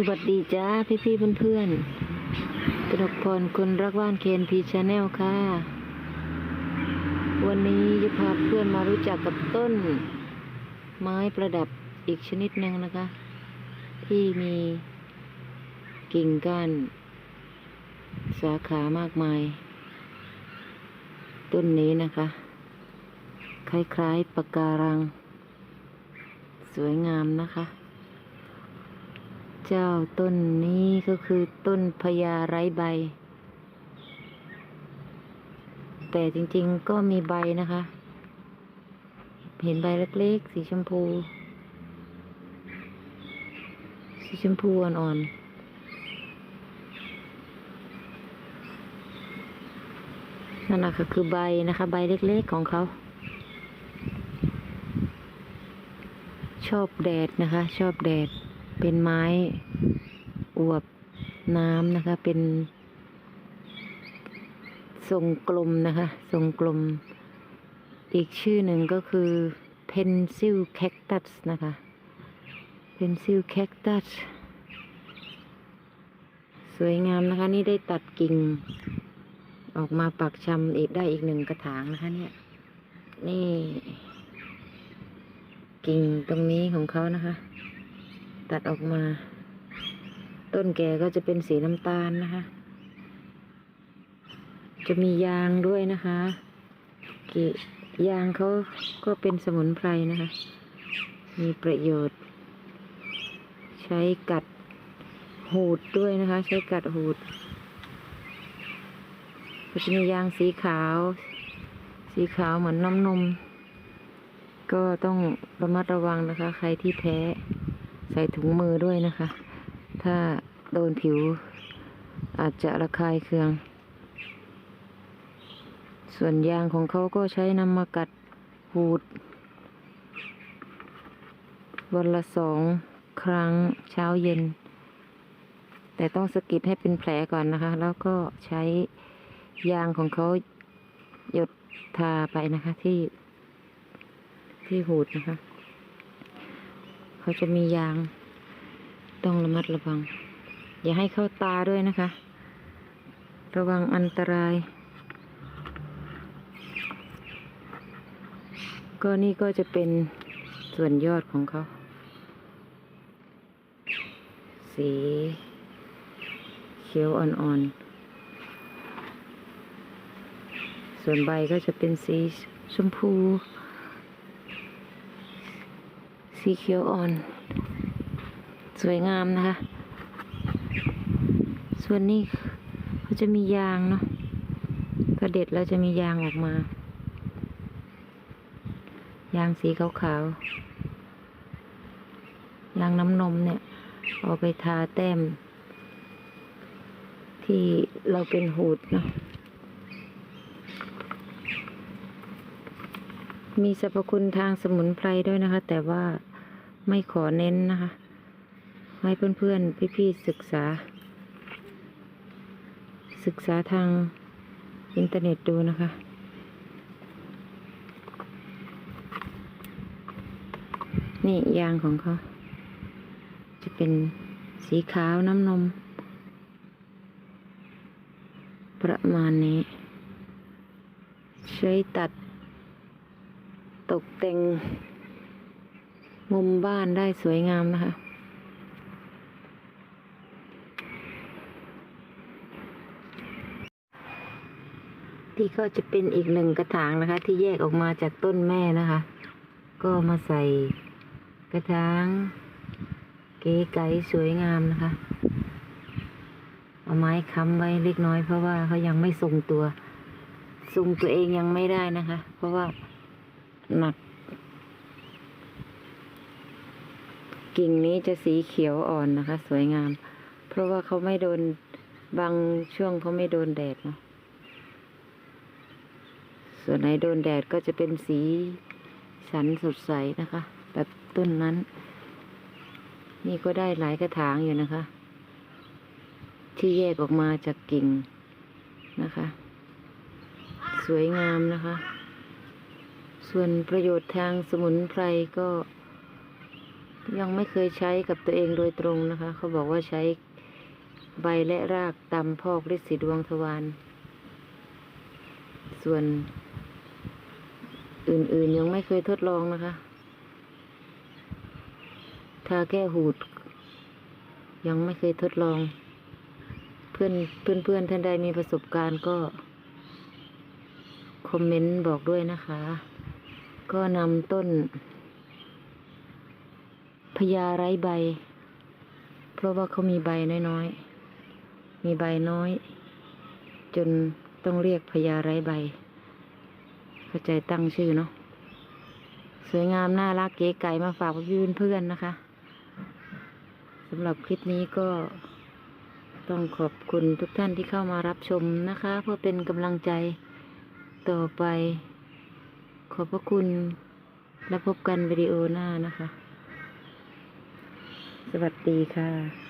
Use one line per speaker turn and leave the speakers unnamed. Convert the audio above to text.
สวัสดีจ้าพี่พี่ๆเพื่อนๆกระดกพรคนรักบ้านเคนพีชาแนลค่ะ วันนี้จะพาเพื่อนมารู้จักกับต้น ไม้ประดับอีกชนิดหนึ่งนะคะ ที่มีกิ่งก้าน สาขามากมาย ต้นนี้นะคะ คล้ายๆปะการัง สวยงามนะคะ เจ้าต้นนี้ก็คือต้นพญาไร้ใบ แต่จริงๆก็มีใบนะคะ เห็นใบเล็กๆ สีชมพู สีชมพูอ่อนๆนั่นนะคะคือใบนะคะ ใบเล็กๆของเขา ชอบแดดนะคะ ชอบแดด เป็นไม้อวบน้ำนะคะ เป็นทรงกลมนะคะ ทรงกลม อีกชื่อหนึ่งก็คือ pencil cactus นะคะ pencil cactus สวยงามนะคะ นี่ได้ตัดกิ่ง ออกมาปักชำอีกได้อีกหนึ่งกระถางนะคะ เนี่ย นี่ กิ่งตรงนี้ของเขานะคะ ตัดออกมา ต้นแก่ก็จะเป็นสีน้ำตาลนะคะ จะมียางด้วยนะคะกิยางเขาก็เป็นสมุนไพรนะคะ มีประโยชน์ ใช้กัดหูดด้วยนะคะ ใช้กัดหูดก็จะมียางสีขาว สีขาวเหมือนน้ำนม ก็ต้องระมัดระวังนะคะ ใครที่แพ้ ใส่ถุงมือด้วยนะคะ ถ้าโดนผิวอาจจะระคายเคือง ส่วนยางของเขาก็ใช้นำมากัดหูด วันละสองครั้งเช้าเย็น แต่ต้องสกิดให้เป็นแผลก่อนนะคะ แล้วก็ใช้ยางของเขาหยดทาไปนะคะที่ที่หูดนะคะ เขาจะมียาง ต้องระมัดระวัง อย่าให้เข้าตาด้วยนะคะ ระวังอันตราย ก็นี่ก็จะเป็นส่วนยอดของเขา สีเขียวอ่อนๆ ส่วนใบก็จะเป็นสีชมพู สีเขียวอ่อน สวยงามนะคะ ส่วนนี้เขาจะมียางเนาะพอเด็ดแล้วจะมียางออกมา ยางสีขาวๆยางน้ำนมเนี่ย เอาไปทาแต้ม ที่เราเป็นหูดเนาะมีสรรพคุณทางสมุนไพรด้วยนะคะ แต่ว่า ไม่ขอเน้นนะคะ ให้เพื่อนๆ พี่ๆ ศึกษา ศึกษาทางอินเทอร์เน็ตดูนะคะนี่ยางของเขา จะเป็นสีขาวน้ำนม ประมาณนี้ ใช้ตัดตกแต่ง มุมบ้านได้สวยงามนะคะ ที่ก็จะเป็นอีกหนึ่งกระถางนะคะ ที่แยกออกมาจากต้นแม่นะคะ ก็มาใส่กระถางเก๋ไก๋สวยงามนะคะ เอาไม้ค้ำไว้เล็กน้อยเพราะว่าเขายังไม่ทรงตัว ทรงตัวเองยังไม่ได้นะคะ เพราะว่าหนัก กิ่งนี้จะสีเขียวอ่อนนะคะ สวยงาม เพราะว่าเขาไม่โดนบางช่วงเขาไม่โดนแดดเนาะส่วนไหนโดนแดดก็จะเป็นสีสันสดใสนะคะ แบบต้นนั้น นี่ก็ได้หลายกระถางอยู่นะคะ ที่แยกออกมาจากกิ่งนะคะ สวยงามนะคะ ส่วนประโยชน์ทางสมุนไพรก็ ยังไม่เคยใช้กับตัวเองโดยตรงนะคะ เขาบอกว่าใช้ใบและรากตำพอกฤทธิ์สีดวงทวารส่วนอื่นๆยังไม่เคยทดลองนะคะทาแก้หูด ยังไม่เคยทดลอง เพื่อนเพื่อนเพื่อนท่านใดมีประสบการณ์ก็ คอมเมนต์บอกด้วยนะคะ ก็นำต้น พญาไร้ใบ เพราะว่าเขามีใบน้อยๆ มีใบน้อย จนต้องเรียกพญาไร้ใบ เข้าใจตั้งชื่อเนาะ สวยงามน่ารักเก๋ไก่มาฝากพี่เพื่อนๆนะคะสำหรับคลิปนี้ก็ต้องขอบคุณทุกท่านที่เข้ามารับชมนะคะ เพื่อเป็นกำลังใจต่อไป ขอบพระคุณและพบกันวิดีโอหน้านะคะ สวัสดีค่ะ